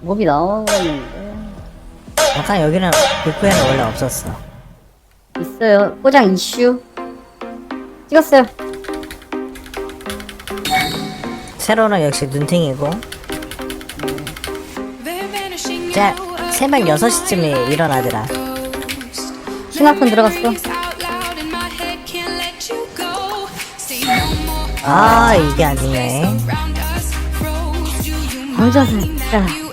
몹이 나오는데 약간 여기는 빅프에는 원래 없었어. 있어요. 포장 이슈 찍었어요. 세로는 역시 눈팅이고. 자, 새벽 6시쯤에 일어나더라. 신화편 들어갔어. 아, 이게 아니네. 혼자서 진짜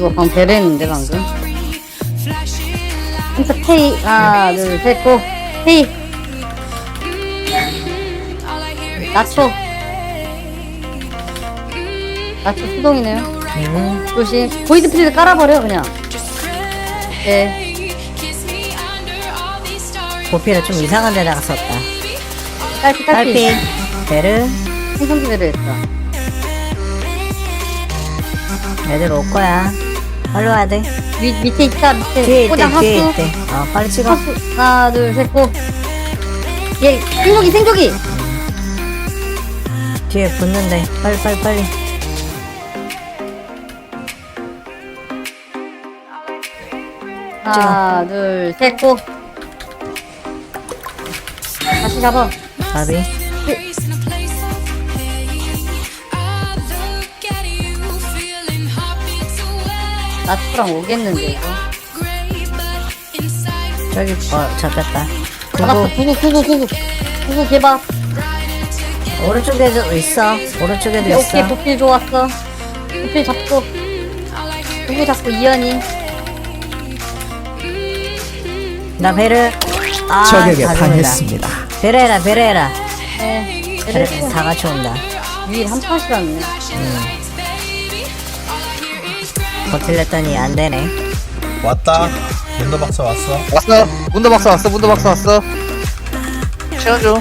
이거 방금 배려했는데 방금. 진짜 페이 하나 둘셋 고 페이 나초 나초 수동이네요. 음, 조심 보이드 프리드 깔아버려 그냥. 네. 보피를 좀 이상한 데다가 썼다. 딸피 딸피, 딸피. 베르, 생성기 배려했다. 애들 올 거야. 빨리 와야 돼. 밑 밑에 있다 밑에 뒤에 있대, 포장 뒤에 하수. 있대. 어, 빨리 찍어. 하수 하나 둘 셋 고 얘 생조기 생조기 뒤에 붙는데. 빨리, 빨리, 빨리. 하나 둘 셋 고 다시 잡아 바비. 나트랑 오겠는데 이거 저기, 어, 잡혔다. 잡았어 구구, 구구 구구 구구 구구 개밥 오른쪽에도 있어. 오른쪽에도 있어. 오케이 도필 좋았어 도필 잡고 구구 잡고 이연이 나 베르. 아, 적에게 다. 당했습니다. 베르 해라. 네 얘를 다 같이 온다. 유일 한 팟이라네 버틸랬더니 안 되네. 왔다. 문도 박사 왔어. 왔어 문도 박사 왔어 문도 박사 왔어 좀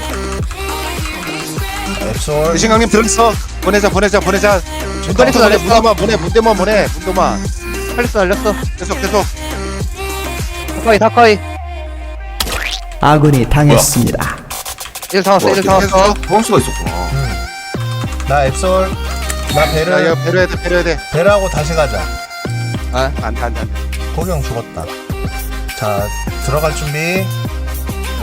앱솔. 유신강님 들었어 보내자 보내자 보내자 문도만 보내 문도만 보내 문도만 보내 문도만 팔렸어 날렸어 계속 계속 다카이 다카이 아군이 당했습니다. 일다 왔어 일다 왔어 보험수가 있었구나. 나 앱솔. 나야 베르. 이거 배려해야 돼 배려해야 돼아 베르하고 다시 가자. 안 돼 안 돼 안 돼 고경 죽었다. 자, 들어갈 준비.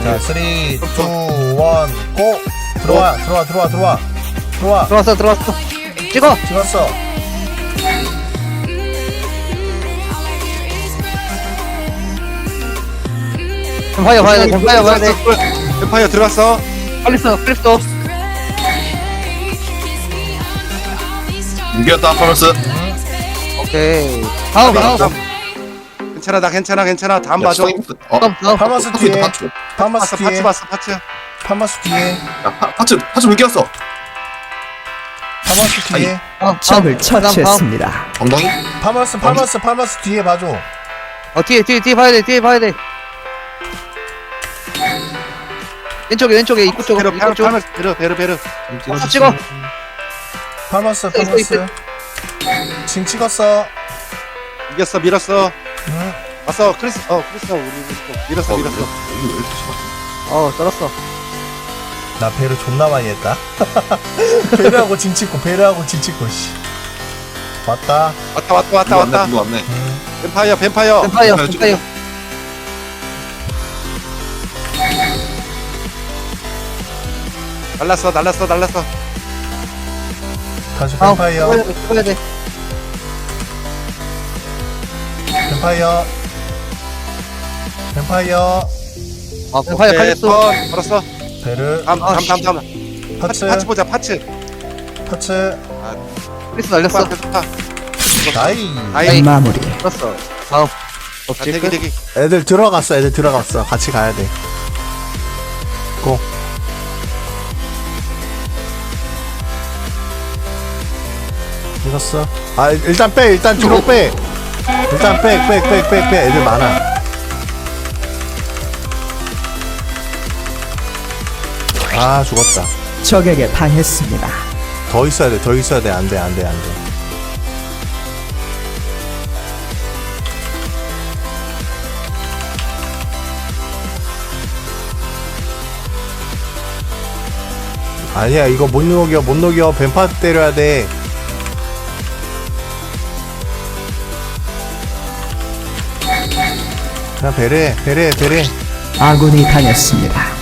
자, 3, 2, 1, 고! 들어와, 들어와, 들어와, 들어와. 들어와. 들어왔어 들어왔어 찍어 찍었어. 뱀파이어 봐야 돼 뱀파이어 봐야 돼 뱀파이어 들어왔어 팔렸어 팔렸어 이겼다, 파머스. 오케이 다음 다음 괜찮아 나 괜찮아 괜찮아 다음 봐줘 어, 다음 다음 파마스 파츠, 뒤에. 파츠. 파마스 파츠 파츠 뒤에. 봤어 파츠 파마스 뒤에. 야, 파- 파츠, 파츠 왜 이겼어? 파마스 뒤에. 다음 적을 다음, 다음, 다음. 처치했습니다. 엉덩이? 파마스, 파마스, 파마스 뒤에 봐줘. 어 뒤에 뒤에 뒤에 봐야 돼 뒤에 봐야 돼 왼쪽에 왼쪽에 입구 쪽 베르 입구 쪽 베르 베르 베르 찍어 파마스, 있어, 파마스. 징 찍었어. 이겼어 밀었어 응. 왔어 크리스 어 크리스가 우리 밀었어 어, 밀었어 이거 왜 이렇게 심하지? 어 떨었어 나 베르 존나 많이 했다. 베르하고 징 찍고, 베르하고 징 찍고, 씨. 왔다. 왔다 왔다 왔다 왔다 왔네. 음. 뱀파이어 뱀파이어 뱀파이어 어, 뱀파이어 날랐어 날랐어 날랐어 다시 다음 뱀파이어. 찍어야 돼 찍어야 돼 뱀파이어. 뱀파이어. 아, 뱀파이어 오케이, 칼렸어 턴 걸었어 베르. 다음 아, 다음 씨. 다음 다음 파츠 파츠. 파츠 보자 파츠 파츠. 크리스 날렸어 파 나이. 아이 마무리. 떨었어 다음 자, 없지 대기 대기 애들 들어갔어. 애들 들어갔어. 같이 가야 돼. 고. 읽었어. 아 일단 빼. 일단 뒤로 빼. 일단. 빼. 애들 많아. 아 죽었다. 적에게 당했습니다. 더 있어야 돼. 더 있어야 돼. 안 돼. 안 돼. 안 돼. 아니야 이거 못 녹여 못 녹여 뱀파 때려야 돼 그냥 배려해 배려해 배려해 아군이 당했습니다.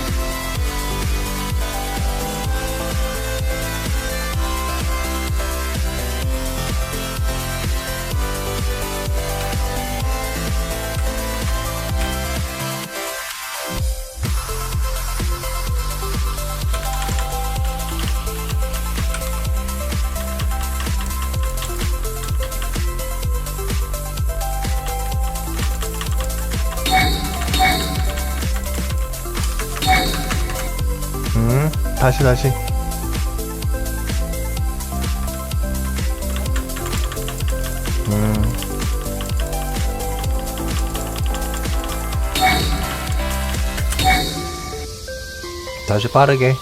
다시 빠르게.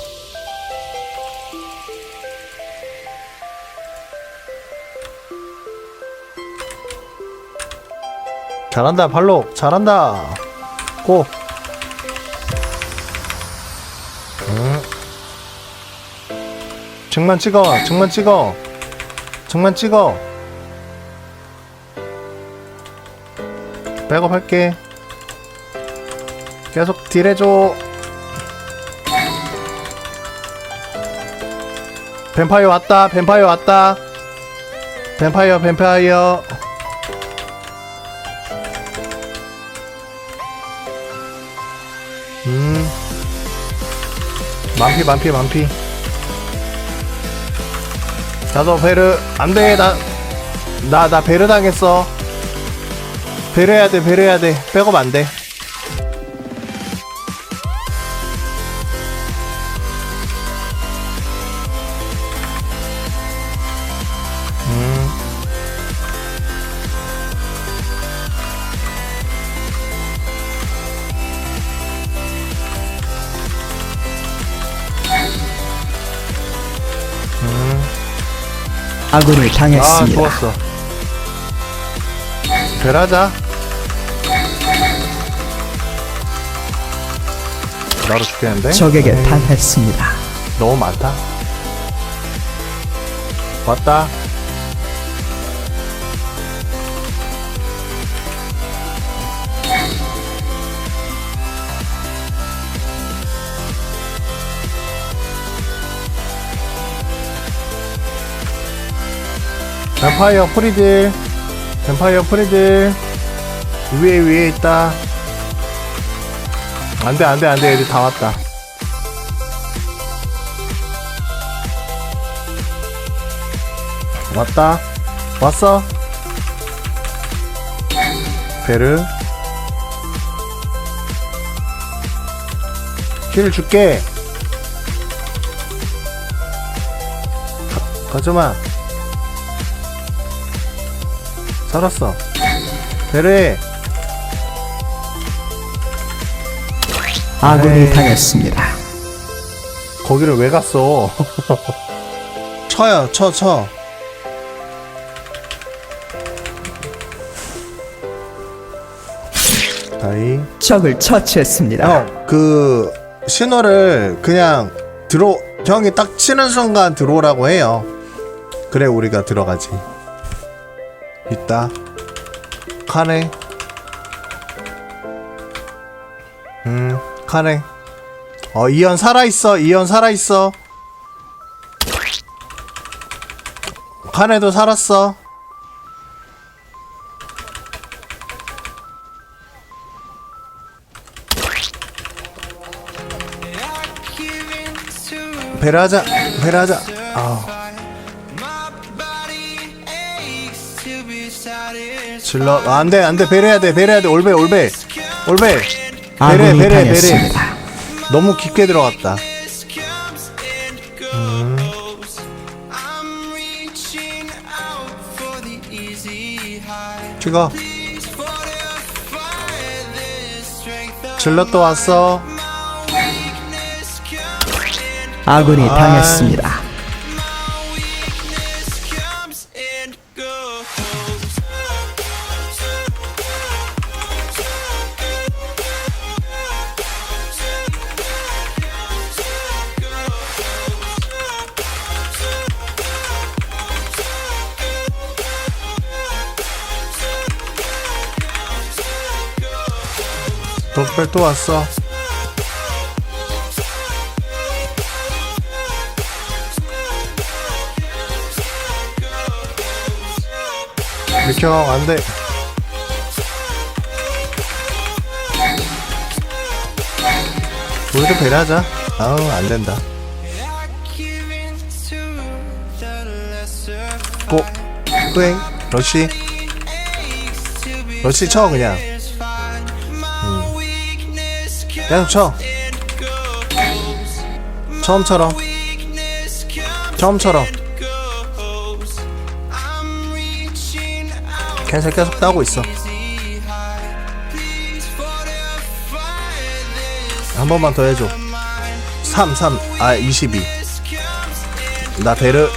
잘한다 발록 잘한다. 고. 응. 증만 찍어 증만 찍어. 증만 찍어 백업 할게. 계속 딜해줘. 뱀파이어 왔다 뱀파이어 왔다. 뱀파이어 뱀파이어. 음. 만피 만피 만피. 나도 베르 안돼. 나 나 나 베르 당했어 베르 해야 돼 베르 해야 돼. 백업 안 돼. 음. 아군이 아 당했습니다. 좋았어. 베라자 나로 죽겠는데? 적에게 에이, 당했습니다. 너무 많다. 왔다. 뱀파이어 프리딜. 뱀파이어 프리딜. 위에 위에 있다 안돼 안돼 안돼. 애들 다 왔다. 왔다. 왔어? 베르. 힐 줄게. 가, 가져마 살았어. 베르 아군이 에이. 당했습니다. 거기를 왜 갔어 쳐요 쳐 쳐 다이 적을 처치했습니다. 형, 그 신호를 그냥 들어 형이 딱 치는 순간 들어오라고 해요. 그래 우리가 들어가지. 있다. 카네. 음, 카네. 어, 이현 살아 있어. 이현 살아 있어. 카네도 살았어. 베라자 베라자 아 질러 아, 안돼 안돼 베려야 돼 베려야 돼 올베 올베 올베 아군이 베레 베레. 너무 깊게 들어갔다 찍어 질러 또 왔어 아군이 아이. 당했습니다. 독별 또 왔어. 미켜 안돼. 우리도 배려하자. 아우 안 된다. 고 후행 러쉬. 러쉬 쳐 그냥. 음. 그냥 쳐. 처음처럼. 처음처럼. 계속 계속 따고 있어. 한 번만 더 해줘. 3 3 아 22. 나 베르.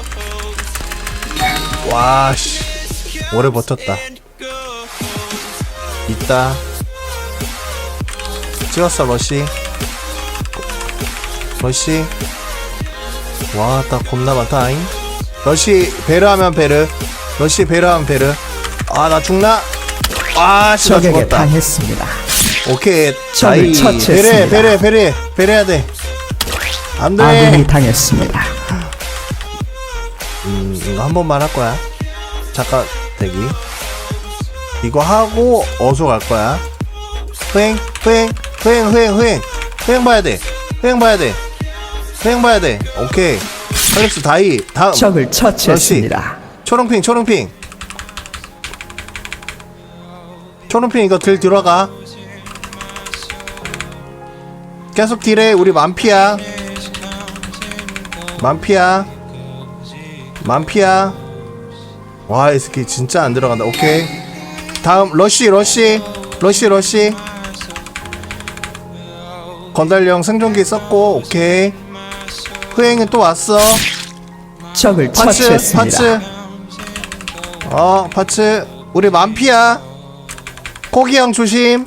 와씨. 오래 버텼다. 있다 찍었어 러시. 러시. 와딱 겁나 많다잉? 러시 베르 하면 베르 러시 베르 하면 베르 아 나 죽나? 아씨 나 적에게 죽었다. 당했습니다. 오케이. 적을 처치했습니다. 베레 베레 베레 베레야 돼. 안돼. 아군이 당했습니다. 음, 이거 한 번만 할 거야. 잠깐 대기. 이거 하고 어서 갈 거야. 후행, 후행, 후행, 후행. 후행 봐야 돼. 후행 봐야 돼. 후행 봐야 돼. 오케이. 칼립스 다이. 다음. 적을 처치했습니다. 초롱핑, 초롱핑. 초롱핑 이거 들 들어가. 계속 딜해. 우리 만피야. 만피야. 만피야. 와, 이 새끼 진짜 안 들어간다. 오케이. 다음 러쉬, 러쉬, 러쉬, 러쉬. 건달령 생존기 썼고, 오케이. 후행은 또 왔어. 적을 파츠, 처치했습니다. 파츠. 어, 파츠. 우리 만피야. 코기형 조심.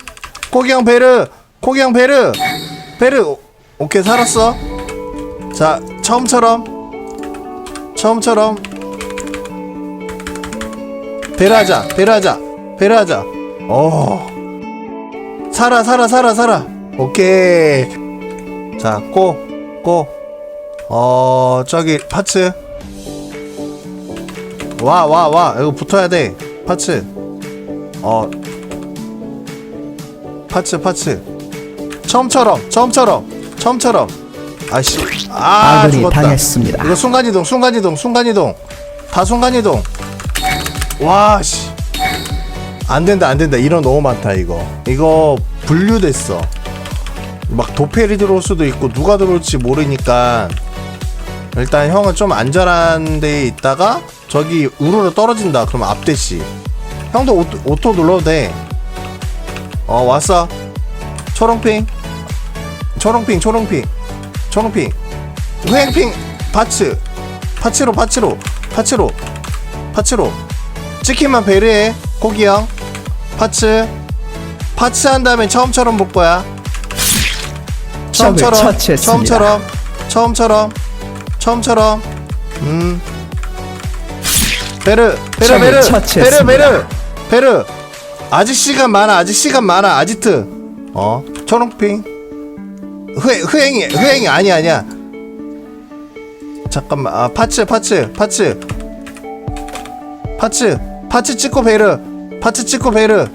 코기형 베르. 코기형 베르. 베르. 오- 오케이, 살았어. 자, 처음처럼. 처음처럼. 베르하자. 베르하자. 베르하자. 어. 살아, 살아, 살아, 살아. 오케이. 자, 꼬, 꼬. 어, 저기, 파츠. 와, 와, 와. 이거 붙어야 돼. 파츠. 어. 파츠, 파츠. 처음처럼, 처음처럼, 처음처럼. 아씨. 아, 아군이 죽었다. 당했습니다. 이거 순간이동, 순간이동, 순간이동. 다 순간이동. 와, 씨. 안 된다, 안 된다. 이런 너무 많다, 이거. 이거 분류됐어. 막 도펠이 들어올 수도 있고, 누가 들어올지 모르니까. 일단 형은 좀 안전한 데에 있다가 저기 우르르 떨어진다. 그러면 앞대시. 형도 오토, 오토 눌러도 돼. 어 왔어. 초롱핑. 초롱핑 초롱핑. 초롱핑. 후행핑. 파츠. 파츠로 파츠로. 파츠로. 파츠로. 치킨만 베르해. 고기 형. 파츠. 파츠 한 다음에 처음처럼 볼 거야. 처음처럼. 처치했습니다. 처음처럼. 처음처럼. 처음처럼 음 베르 베르 베르 베르. 베르 베르 아직 시간 많아 아직 시간 많아 아지트 어 초롱핑 후행 후행이 후행이 아니 아니야 잠깐만 아 파츠 파츠 파츠 파츠 파츠 찍고 베르 파츠 찍고 베르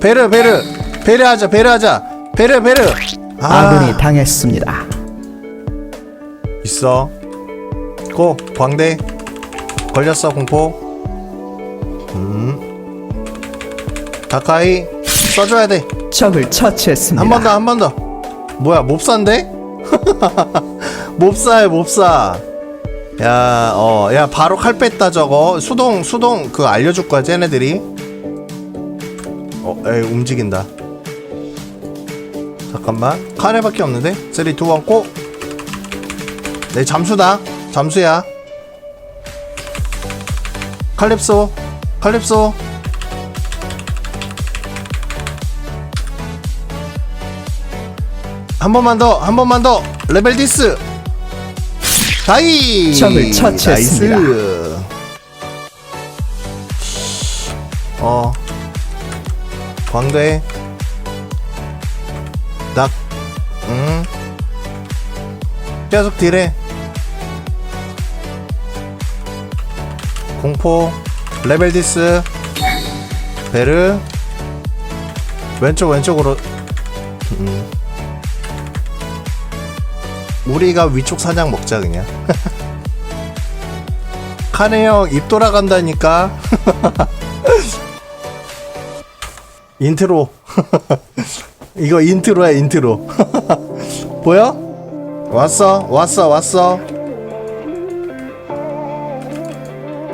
베르 베르 베르 하자 베르 하자 베르 베르 아. 아군이 당했습니다. 있어. 고 광대 걸렸어 공포. 음. 가까이 써줘야 돼. 적을 처치했습니다. 한 번 더 한 번 더. 뭐야 몹사인데? 몹사야 몹사. 야, 어, 야, 바로 칼 뺐다, 저거. 수동, 수동, 그거 알려줄 거야, 쟤네들이. 어, 에이, 움직인다. 잠깐만. 카레밖에 없는데? 3, 2, 1, 고! 내 잠수다. 잠수야. 칼립소. 칼립소. 한 번만 더, 한 번만 더. 레벨 디스. 다이. 적을 처치했습니다. 나이스. 어. 광대 음. 계속 딜해. 공포. 레벨 디스. 베르. 왼쪽 왼쪽으로. 음. 우리가 위쪽 사냥 먹자 그냥. 카네 형 입 돌아간다니까. 인트로 이거 인트로야 인트로. 보여? 왔어 왔어 왔어.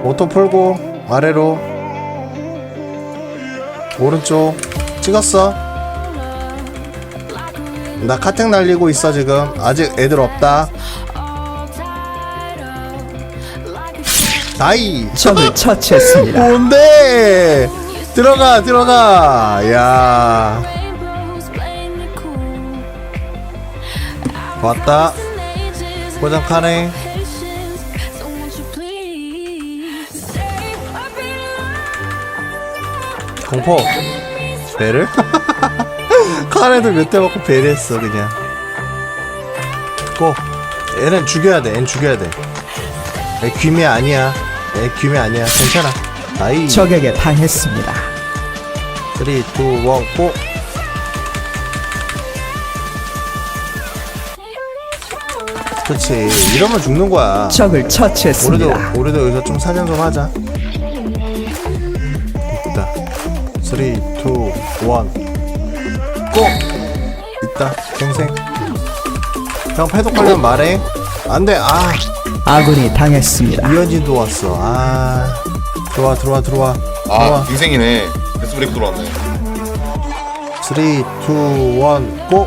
오토 풀고 아래로. 오른쪽. 찍었어? 나 카텍 날리고 있어 지금. 아직 애들 없다. 나이. 적을 처치했습니다. 뭔데? 들어가 들어가. 야 왔다. 포장카네. 공포. 배를? 카네도 몇대 먹고 배를 했어 그냥. 고. 얘는 죽여야 돼 얘는 죽여야 돼얘 귀미 아니야. 얘 귀미 아니야. 괜찮아. 아이. 적에게 당했습니다. 3, 2, 1, 고! 그렇지. 이러면 죽는 거야. 적을 우리도 처치했습니다. 우리도 여기서 좀 사냥 좀 하자. 있다. 3, 2, 1, 고! 있다. 갱생. 형 패독 관련 말해. 안돼. 아. 아군이 당했습니다. 이현진도 왔어. 아. 들어와 들어와 들어와. 아 들어와. 인생이네. 데스 브레이크 들어왔네. 3, 2, 1, 고!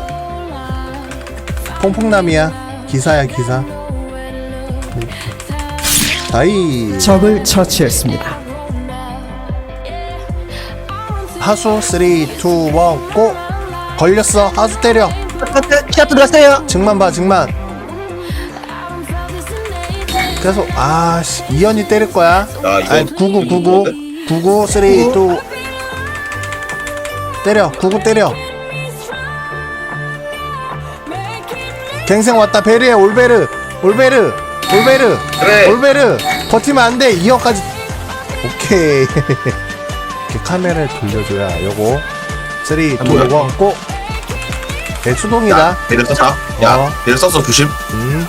퐁퐁남이야. 기사야, 기사. 다이. 적을 처치했습니다. 하수 3, 2, 1, 고! 걸렸어. 하수 때려. 키아트 들어갔어요. 증만 봐, 증만. 계속, 아, 씨. 이현이 때릴 거야. 야, 이거 아니, 99, 99. 99, 3, 2, 1. 때려. 99 때려. 갱생 왔다. 베르에 올베르. 올베르. 올베르. 그래. 올베르. 버티면 안 돼. 2억까지. 오케이. 이렇게 카메라를 돌려줘야 요거. 3, 2, 1, 뭐야? 고! 내 수동이다. 야 배를 썼다 야 어. 배를 썼어 조심 음.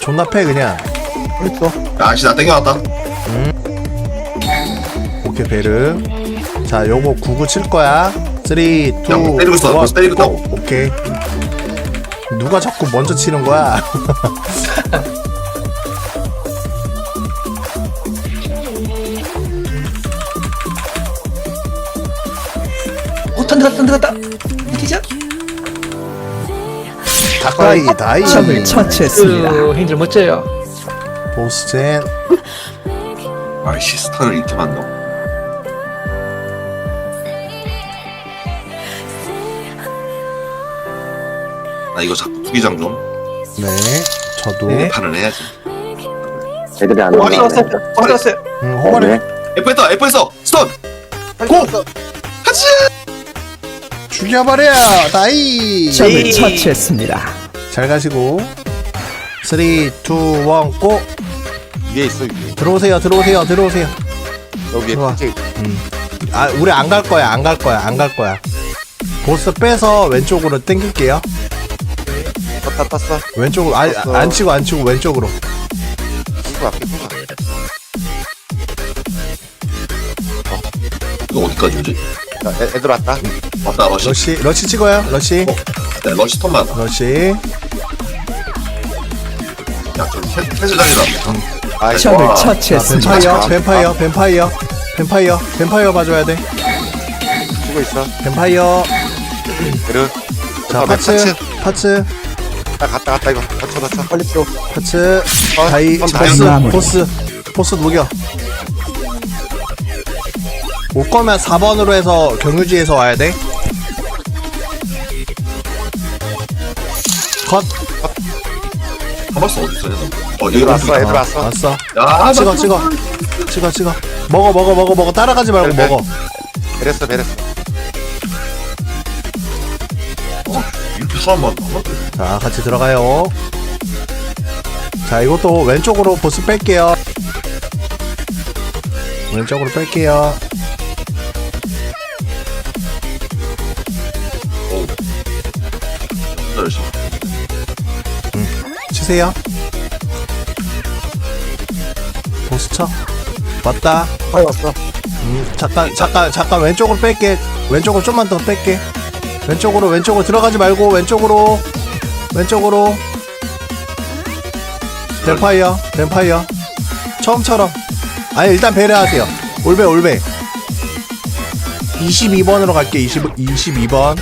존나 패, 그냥. 야 아저씨 나 땡겨왔다 오케이 베르 자 요거 99 칠 거야 3 2 1 야, 뭐 때리고 있어. 벌써 때리고 있다고. 오케이 누가 자꾸 먼저 치는 거야? 다이 다이. 적을 처치했습니다. 형들 멋져요. 보스젠. 아이씨 스탄을 이렇게 만나 나 이거 자꾸 투기장 좀. 네 저도. 판을 해야지. 애들이 안 아니, 나와. 왔어요. 음, 허벌해. F 했다 F 했어. 스턴 고! 죽여버려 다이. 적을 처치했습니다. 잘 가시고. 3 2 1 고! 위에 있어 위에. 들어오세요 들어오세요 들어오세요. 여기 들어와. 탁재 아 우리 안 갈 거야 안 갈 거야 안 갈 거야. 보스 빼서 왼쪽으로 당길게요. 탔 다 탔어. 왼쪽으로 아, 떴어. 안 치고 안 치고 왼쪽으로. 이거 앞에 쏘가 이거 어디까지 오지? 야, 애, 애들 왔다. 맞다 러시. 러시 러시 찍어요 러시. 네, 러시 턴만 러시. 야저 헬스장이다. 아 적을 이거 자, 처치했습니다. 뱀파이어 뱀파이어 뱀파이어 뱀파이어 뱀파이어 봐줘야 돼. 쓰고 있어. 뱀파이어. 그래 자 아, 파츠 파츠. 파츠 아 갔다 갔다 이거 다쳐 다쳐 빨리 줘 파츠 어, 다이 어, 보스 마무리. 보스 보스 녹여 올 거면 4번으로 해서 경유지에서 와야 돼. 컷. 가봤어 어디 있어 얘는 어 애들 왔어 애들 어, 왔어 왔어. 야 찍어 찍어. 찍어 찍어. 먹어 먹어 먹어 먹어 따라가지 말고 네, 네. 먹어. 베렸어 베렸어 이렇게 사람만 남았대. 자 같이 들어가요. 자 이것도 왼쪽으로 보스 뺄게요. 왼쪽으로 뺄게요. 진짜 열심히. 치세요. 보스 쳐. 왔다. 빨리 왔어. 음, 잠깐 잠깐 잠깐 왼쪽으로 뺄게. 왼쪽으로 좀만 더 뺄게 왼쪽으로 왼쪽으로. 들어가지 말고 왼쪽으로. 왼쪽으로. 뱀파이어 뱀파이어. 처음처럼. 아니 일단 배려하세요. 올배 올배. 22번으로 갈게. 20, 22번.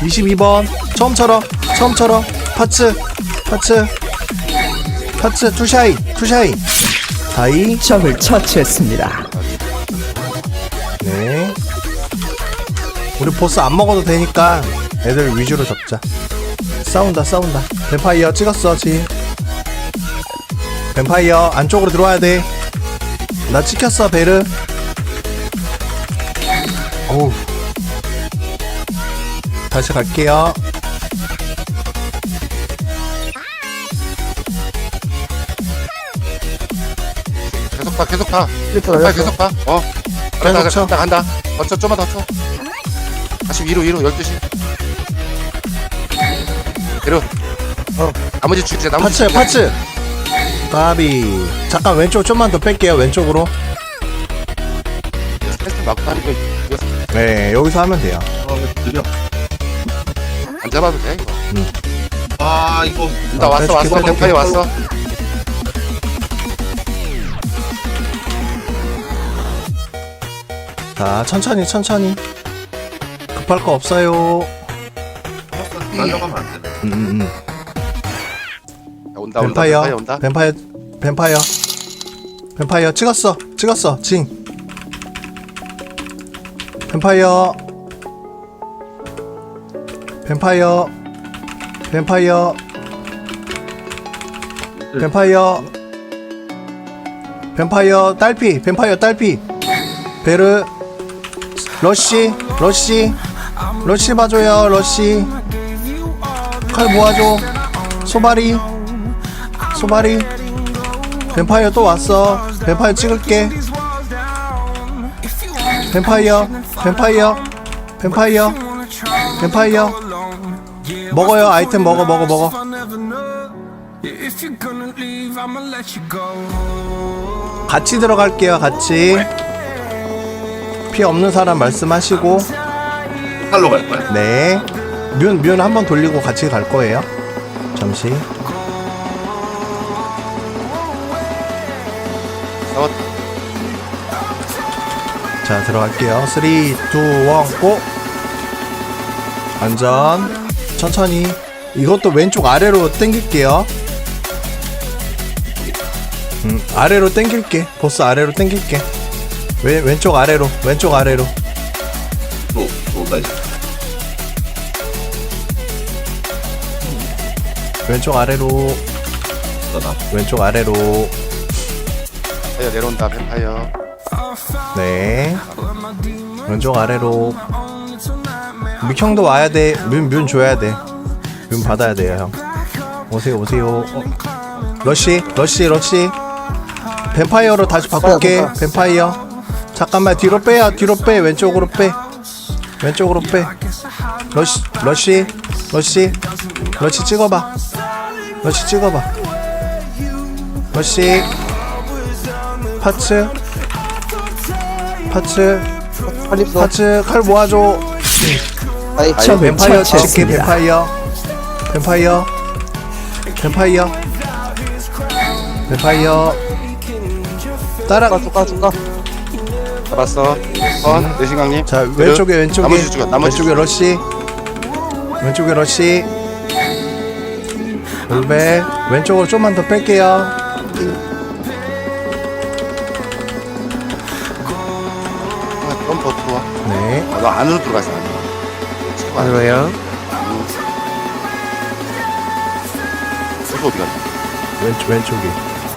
22번. 처음처럼 처음처럼. 파츠 파츠. 파츠 투샤이 투샤이. 다이. 적을 처치했습니다. 우리 보스 안 먹어도 되니까 애들 위주로 잡자. 싸운다, 싸운다. 뱀파이어 찍었어, 지. 뱀파이어 안쪽으로 들어와야 돼. 나 찍혔어, 베르. 어우. 다시 갈게요. 계속 봐, 계속 봐. 이렇게 빨리 올렸어. 계속 봐. 어. 계속 간다, 쳐. 간다, 간다. 먼저 좀만 더 쳐. 다시 위로, 위로, 12시. 위로. 어. 나머지 줄게, 나머지 파츠, 파츠. 까비. 잠깐 왼쪽 좀만 더 뺄게요, 왼쪽으로. 스트레스 막고 하는 거 이거 네, 여기서 하면 돼요. 아, 느려. 안 잡아도 돼, 이거. 아, 이거. 나 아, 왔어, 왔어. 계속. 왔어. 자, 천천히, 천천히. 급할 거 없어요. 날려가면 안. 음, 음, 음. 야, 온다, 온다. 뱀파이어, 뱀파이어 온다. 뱀파이어, 뱀파이어, 뱀파이어 찍었어, 찍었어, 징. 뱀파이어, 뱀파이어, 뱀파이어, 뱀파이어, 뱀파이어 딸피, 뱀파이어 딸피, 베르, 러쉬, 러쉬, 러쉬 봐줘요, 러쉬. 칼 모아줘, 소바리. 소바리. 뱀파이어 또 왔어. 뱀파이어 찍을게. 뱀파이어 뱀파이어 뱀파이어 뱀파이어. 먹어요 아이템 먹어 먹어 먹어. 같이 들어갈게요 같이. 피 없는 사람 말씀하시고 팔로 갈 거야. 네 뮨 뮨 한번 돌리고 같이 갈 거예요. 잠시. 어, 자 들어갈게요. 3 2 1 고! 안전. 천천히. 이것도 왼쪽 아래로 당길게요. 음, 아래로 당길게. 보스 아래로 당길게. 왼, 왼쪽 아래로 왼쪽 아래로 이제. 왼쪽 아래로. 나, 나. 왼쪽 아래로. 뱀파이어 내려온다, 뱀파이어. 네. 왼쪽 아래로. 믹형도 와야 돼뮨뮨 줘야 돼뮨 받아야 돼요 형. 오세요 오세요. 어. 러쉬 러쉬 러쉬. 뱀파이어로 다시 바꿀게. 뱀파이어. 잠깐만 뒤로 빼야 뒤로 빼. 왼쪽으로 빼 왼쪽으로 빼 러쉬 러쉬 러쉬 러쉬 찍어봐. 러쉬 찍어봐. 러쉬 파츠. 파츠. 파츠. 칼 모아줘. 적을 뱀파이어 처치했습니다. 뱀파이어. 뱀파이어. 뱀파이어. 뱀파이어. 따라. 잡았어. 어, 내신강님. 자 왼쪽에 왼쪽에 나머지 죽여, 나머지 왼쪽에 러쉬 왼쪽에 러쉬 올배 왼쪽으로 좀만 더 뺄게요 좀더 들어와. 네 아, 너 안으로 들어가서 안으로. 안으로요. 저거 어디 갔나? 왼쪽 왼쪽에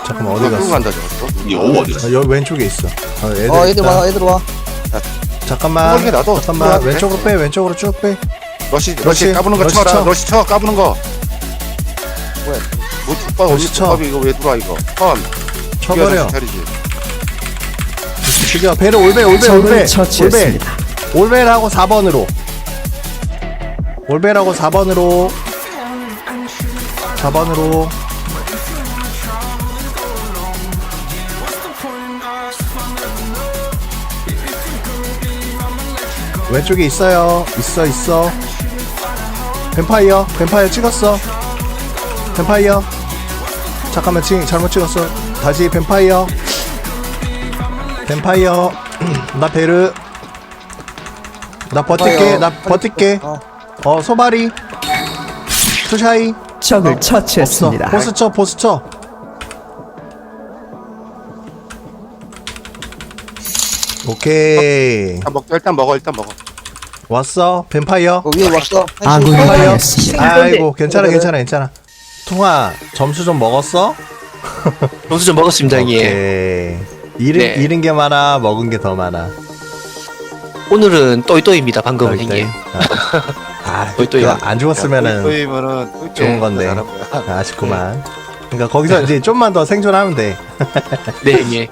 잠깐만 어디 끌고 갔어 간다, 저거. 이 어우, 어디야? 아, 여기 왼쪽에 있어 아, 애들 어, 애들 있다. 와, 애들 와. 잠깐만. 모르게 놔둬. 잠깐만. 들어와도 돼? 왼쪽으로 빼 왼쪽으로 쭉 빼. 러시 러시, 러시 까부는 거 러시 쳐라. 쳐. 러시 쳐 까부는 거. 뭐야 뭐 족밥 어디 러시 쳐. 족밥이 이거 왜 들어와 이거? 턴. 쳐버려. 차리지. 죽여. 배를 올배 올배 올배 올배. 처치했습니다. 올배라고 4번으로. 올배라고 4번으로. 4번으로 왼쪽에 있어요. 있어 있어. 뱀파이어 뱀파이어 찍었어. 뱀파이어. 잠깐만 지금 잘못 찍었어. 다시 뱀파이어. 뱀파이어. 나 베르. 나 버틸게 나 버틸게. 어 소바리. 투샤이. 적을 없어 처치했습니다. 보스 쳐 보스 쳐 오케이 아, 먹자 일단 먹어 일단 먹어 왔어 뱀파이어 위에 왔어 아군이 뱀파이어 당했습니다. 아이고 괜찮아 괜찮아 괜찮아 통화 점수 좀 먹었어? 점수 좀 먹었습니다, 형님. 오케이 잃은, 네. 잃은 게 많아 먹은 게 더 많아 오늘은 또이또이입니다, 방금은 또 형님. 아, 또, 또 그거 이거. 안 죽었으면은 또이면은 또 좋은 건데. 아쉽구만. 그러니까 거기서 이제 좀만 더 생존하면 돼. 네, 형님.